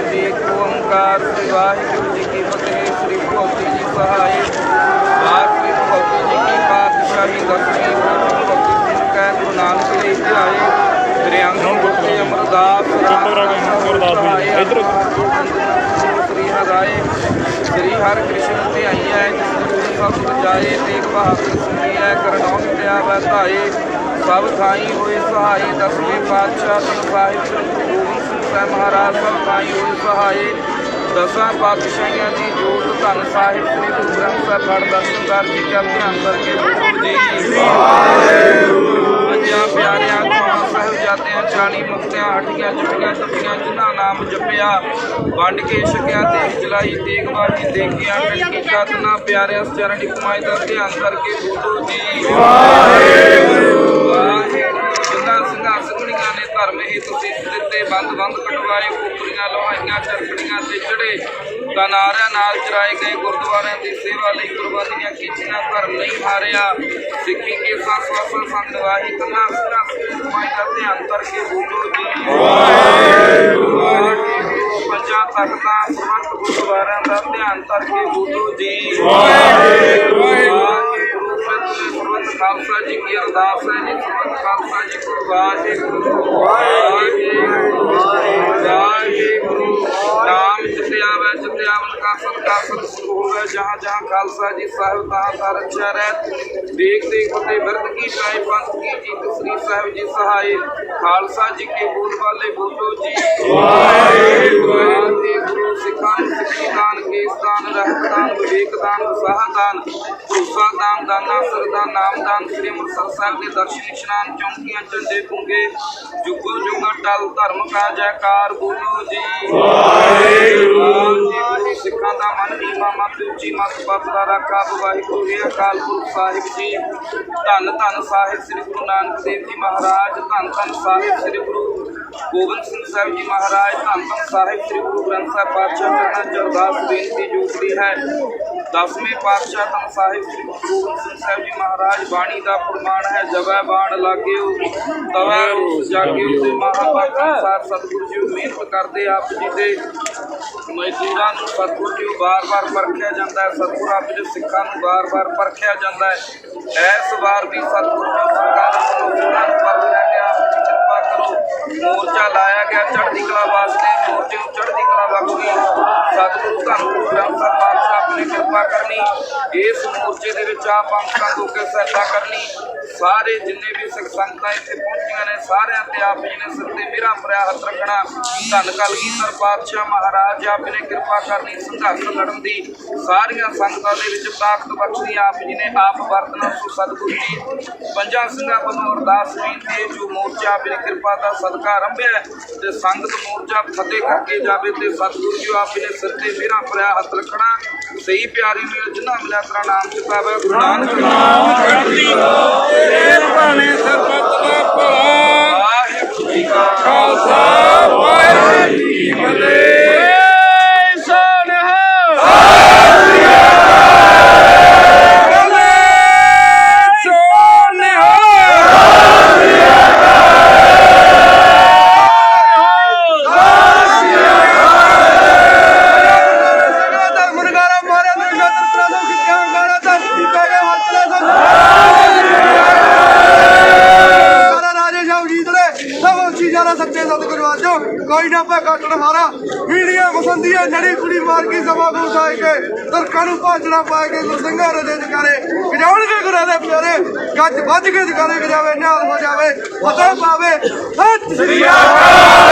ਇੱਕ ਓੰਕਾਰ ਸ੍ਰੀ ਵਾਹਿਗੁਰੂ ਜੀ ਕੀ ਫਤਿਹ ਸ੍ਰੀ ਭਗਵਤੀ ਜੀ ਸਹਾਇ ਬਾਤ ਸ੍ਰੀ ਭਗਵਤੀ ਜੀ ਕੀ ਪਾਤਸ਼ਾਹੀ ਦਸਵੀਂ ਗੁਰੂ ਭਗਤੀ ਸਿੰਘ ਕੈ ਗੁਰੂ ਨਾਨਕ ਦੇਵ ਜੀ ਆਏ ਸ੍ਰੀ ਅੰਗਨ ਗੁਰਤੇ ਅਮਰਦਾਸ ਇੱਧਰ। ਸ੍ਰੀ ਹਰਾਏ ਸ੍ਰੀ ਹਰਿ ਕ੍ਰਿਸ਼ਨ ਤੇ ਆਈ ਹੈ ਜਿਸ ਸਭ ਬਜਾਏ ਤੇਗ ਬਹਾਦਰ ਸੁਣੀ ਹੈ ਕਰਨੌ ਮਿਟਿਆ ਵਧਾਏ ਸਭ ਥਾਈ ਹੋਏ ਸਹਾਈ ਦਸਵੇਂ ਪਾਤਸ਼ਾਹ ਤਨ ਸਾਹਿਬ ਗੁਰੂ ਗੋਬਿੰਦ ਮਹਾਰਾਜ ਸਭ ਸਹਾਈ। ਦਸਾਂ ਪਾਤਸ਼ਾਹੀਆਂ ਦੀ ਜੋਤ ਧੰਨ ਸਾਹਿਬ ਸ੍ਰੀ ਗੁਰੂ ਗ੍ਰੰਥ ਸਾਹਿਬ ਫੜ ਦਰਸ਼ਨ ਕਰ ਜੀ ਕਾ ਧਿਆਨ ਕਰਕੇ ਗੁਰੂ ਜੀ। ਪੰਜਾਂ ਪਿਆਰਿਆਂ ਤੋਂ ਸਾਹਿਬ ਜਾਤਿਆਂ ਚਾਲੀ ਮੁਕਤਿਆਂ ਹਟੀਆਂ ਜੁਟੀਆਂ ਟੱਪੀਆਂ ਜਿਨ੍ਹਾਂ ਨਾਮ ਜਪਿਆ, ਵੰਡ ਕੇ ਛਕਿਆ ਦੇਖ ਜਲਾਈ ਦੇਖ ਬਾਜੀ ਦੇਖਿਆ ਕਟਕੀ ਕਤਨਾ ਪਿਆਰਿਆਂ ਚਰਣੀ ਕਮਾਈ ਦਾ ਧਿਆਨ ਕਰਕੇ ਬੋਲੋ ਜੀ। ਵਾਹਿਗੁਰੂ ਬੰਦ ਬੰਦ ਕਟਵਾਏ ਕੁਕਰੀਆਂ ਲੋਹਾਈਆਂ ਚਰਖੜੀਆਂ ਤੇ ਚੜੇ ਕਨਾਰਿਆਂ ਨਾਲ ਚਰਾਏ ਗਏ ਗੁਰਦੁਆਰਿਆਂ ਦੀ ਸੇਵਾ ਲਈ ਕੁਰਬਾਨੀਆਂ ਕੀਤੀਆਂ ਧਰਮ ਨਹੀਂ ਹਾਰਿਆ। ਸਿੱਖੀ ਕੇ ਸਾਥ ਵਾਸਾ ਸੰਗ ਨਿਵਾਹੀ ਕਨਾ ਸਿੰਘਾਂ ਸਿੰਘ ਕਮਾਈ ਦਾ ਧਿਆਨ ਕਰਕੇ ਬੋਲੋ ਜੀ। ਵਾਹਿਗੁਰੂ ਪੰਜਾਂ ਤਖਤਾਂ ਸਮੰਤ ਗੁਰਦੁਆਰਿਆਂ ਦਾ ਧਿਆਨ ਕਰਕੇ ਬੋਲੋ ਜੀ। ਵਾਹਿਗੁਰੂ ਖਾਲਸਾ ਜੀ ਕੀ ਅਰਦਾਸ ਹੈ ਜੀ ਖਾਲਸਾ ਜੀ ਕੋ ਵਾਹਿਗੁਰੂ ਵਾਹਿਗੁਰੂ। ਸਤਿਗੁਰੂ ਜਹਾਂ ਖਾਲਸਾ ਜੀ ਸਾਹਿਬ ਤਹਾਂ ਤਾਂ ਰੱਖਿਆ ਰਹਿ। ਦੇਖ ਦੇਖ ਤੇ ਬਿਰਧ ਕੀ ਪਾਏ ਪੰਥ ਕੀ ਜੀਤ ਸ੍ਰੀ ਸਾਹਿਬ ਜੀ ਸਹਾਈ ਖਾਲਸਾ ਜੀ ਕੇ ਬੋਲ ਵਾਲੇ ਬੋਲੋ ਜੀ। ਵਾਹਿਗੁਰੂ ਸਿੱਖਾਂ ਸਿੱਖੀ ਦਾਨ ਕੇਸ ਦਾਨ ਰਹਿਤ ਦਾਨ ਵਿਵੇਕ ਦਾਨ ਉਤਸਾਹ ਦਾਨ ਦਾਨਾ ਸਰਦਾ ਨਾਮ ਦਾਨ ਸ੍ਰੀ ਅੰਮ੍ਰਿਤਸਰ ਸਾਹਿਬ ਦੇ ਦਰਸ਼ਨ ਇਸ਼ਨਾਨ ਚੌਂਕੀਆਂ ਝੰਡੇ ਪੁੰਗੇ ਜੁਗੋ ਜੁਗ ਟਲ ਧਰਮ ਕਾ ਜੈਕਾਰ ਬੋਲੋ ਜੀ। ਵਾਹਿਗੁਰੂ। ਸਿੱਖਾਂ ਦਾ ਮਨ ਨੀਵਾ ਮਤ ਉੱਚੀ ਮਤ ਪਤ ਦਾ ਰਾਖਾ ਵਾਹਿਗੁਰੂ ਜੀ ਅਕਾਲ ਪੁਰਖ ਸਾਹਿਬ ਜੀ। ਧੰਨ ਧੰਨ ਸਾਹਿਬ ਸ੍ਰੀ ਗੁਰੂ ਨਾਨਕ ਦੇਵ ਜੀ ਮਹਾਰਾਜ ਧੰਨ ਧੰਨ ਸਾਹਿਬ ਸ੍ਰੀ ਗੁਰੂ ਗੋਬਿੰਦ ਸਿੰਘ ਸਾਹਿਬ ਜੀ ਮਹਾਰਾਜ ਧੰਨ ਧੰਨ ਸਾਹਿਬ ਸ੍ਰੀ ਗੁਰੂ ਗ੍ਰੰਥ ਸਾਹਿਬ ਪਾਤਸ਼ਾਹ ਕਰਨਾ ਜਰਦਾਸ ਬੇਨਤੀ ਜੋੜਦੀ ਹੈ। ਦਸਵੇਂ ਪਾਤਸ਼ਾਹ ਧੰਨ ਸਾਹਿਬ ਸ੍ਰੀ ਗੁਰੂ ਗੋਬਿੰਦ ਸਿੰਘ ਸਾਹਿਬ ਜੀ ਮਹਾਰਾਜ, ਬਾਣੀ ਦਾ ਪ੍ਰਮਾਣ ਹੈ, ਜਵੈ ਬਾਣ ਲਾਗਿਓ, ਤਵੈ ਰੂਸ ਜਾਗਿਓ ਤੇ ਮਹਾਭਾਰਤ ਅਨੁਸਾਰ ਸਤਿਗੁਰੂ ਜੀ ਮਿਹਨਤ ਕਰਦੇ ਆਪ ਜੀ ਦੇ ਮਜ਼ਦੂਰਾਂ ਨੂੰ ਸਤਿਗੁਰੂ ਜੀ ਬਾਰ ਵਾਰ ਪਰਖਿਆ ਜਾਂਦਾ ਹੈ, ਸਤਿਗੁਰੂ ਆਪ ਜੀ ਸਿੱਖਾਂ ਨੂੰ ਵਾਰ ਵਾਰ ਪਰਖਿਆ ਜਾਂਦਾ ਹੈ। ਇਸ ਵਾਰ ਵੀ ਸਤਿਗੁਰੂ ਜੀ ਸਰਕਾਰ ਵੱਲੋਂ ਨੂੰ ਪਰਖਿਆ ਗਿਆ, ਕਿਰਪਾ ਕਰੋ, ਮੋਰਚਾ ਲਾਇਆ ਗਿਆ ਚੜ੍ਹਦੀ ਕਲਾ ਵਾਸਤੇ, ਮੋਰਚੇ ਨੂੰ ਚੜ੍ਹਦੀ ਕਲਾ ਬਖਸ਼ੀ ਸਤਿਗੁਰੂ ਧੰਨ ਗੁਰੂ ਗ੍ਰੰਥ ਸਾਹਿਬ ਪਾਤਸ਼ਾਹ ਆਪਣੀ ਕਿਰਪਾ ਕਰਨੀ ਇਸ ਮੋਰਚੇ ਦੇ ਵਿੱਚ ਆਪ ਅੰਕਾਂ ਤੋਂ ਕੇ ਸਹਾਇਤਾ ਕਰਨੀ ਸਾਰੇ ਜਿੰਨੇ ਵੀ ਸਿੱਖ ਸੰਗਤਾਂ ਇੱਥੇ ਪਹੁੰਚੀਆਂ ਨੇ, ਸਾਰਿਆਂ ਤੇ ਆਪ ਜੀ ਨੇ ਸਿਰ ਤੇ ਮੇਰਾ ਭਰਿਆ ਹੱਥ ਰੱਖਣਾ। ਧੰਨ ਕਲਗੀਧਰ ਪਾਤਸ਼ਾਹ ਮਹਾਰਾਜ, ਆਪ ਨੇ ਕਿਰਪਾ ਕਰਨੀ, ਸੰਘਰਸ਼ ਲੜਨ ਦੀ। ਸਾਰੀਆਂ ਸੰਗਤਾਂ ਦੇ ਵਿੱਚ ਤਾਕਤ ਬਖਸ਼ੀ, ਆਪ ਜੀ ਨੇ ਆਪ ਵਰਤਣਾ ਸੋ ਸਤਿਗੁਰੂ ਜੀ। ਪੰਜਾਂ ਸਿੰਘਾਂ ਵੱਲੋਂ ਅਰਦਾਸ ਬੇਨਤੀ ਜੋ ਮੋਰਚਾ ਆਪ ਦੀ ਕਿਰਪਾ ਦਾ ਸਦਕਾ ਆਰੰਭਿਆ ਤੇ ਸੰਗਤ ਮੋਰਚਾ ਫਤਿਹ ਕਰਕੇ ਜਾਵੇ ਤੇ ਸਤਿਗੁਰੂ ਜੀ ਆਪ ਜੀ ਨੇ ਸਿਰ ਤੇ ਮੇਰਾ ਭਰਿਆ ਹੱਥ ਰੱਖਣਾ। ਸਹੀ ਪਿਆਰੀ ਮੇਲ ਜਿਨ੍ਹਾਂ ਮਿਲਿਆ ਤਰਾ ਨਾਮ ਹੈ ਗੁਰੂ ਨਾਨਕ ਨਾਮ ਚੜ੍ਹਦੀ ਤੇਰੇ ਭਾਣੇ ਸਰਬੱਤ ਦਾ ਭਲਾ। ਵਾਹਿਗੁਰੂ ਜੀ ਕਾ ਖਾਲਸਾ ਵਾਹਿਗੁਰੂ। ਕੋਈ ਨਾ ਪਾ ਕੱਟਣ ਮਾਰਾ ਵੀੜੀਆਂ ਬਸੰਦੀਆਂ ਨੜੀ ਕੁੜੀ ਮਾਰ ਕੇ ਸਭਾ ਨੂੰ ਸਾਇ ਕੇ ਦਰਕਾਂ ਨੂੰ ਭਾਜਣਾ ਪਾ ਕੇ ਸਿੰਘਾਂ ਦੇ ਜਕਾਰੇ ਗਜਾਉਣਗੇ ਗੁਰਾਂ ਦੇ ਪਿਆਰੇ, ਗੱਜ ਵੱਜ ਕੇ ਜਕਾਰੇ ਗਜਾਵੇ ਨਿਹਾਲ ਹੋ ਜਾਵੇ, ਫਤਿਹ ਪਾਵੇ। ਸਤਿ ਸ੍ਰੀ ਅਕਾਲ।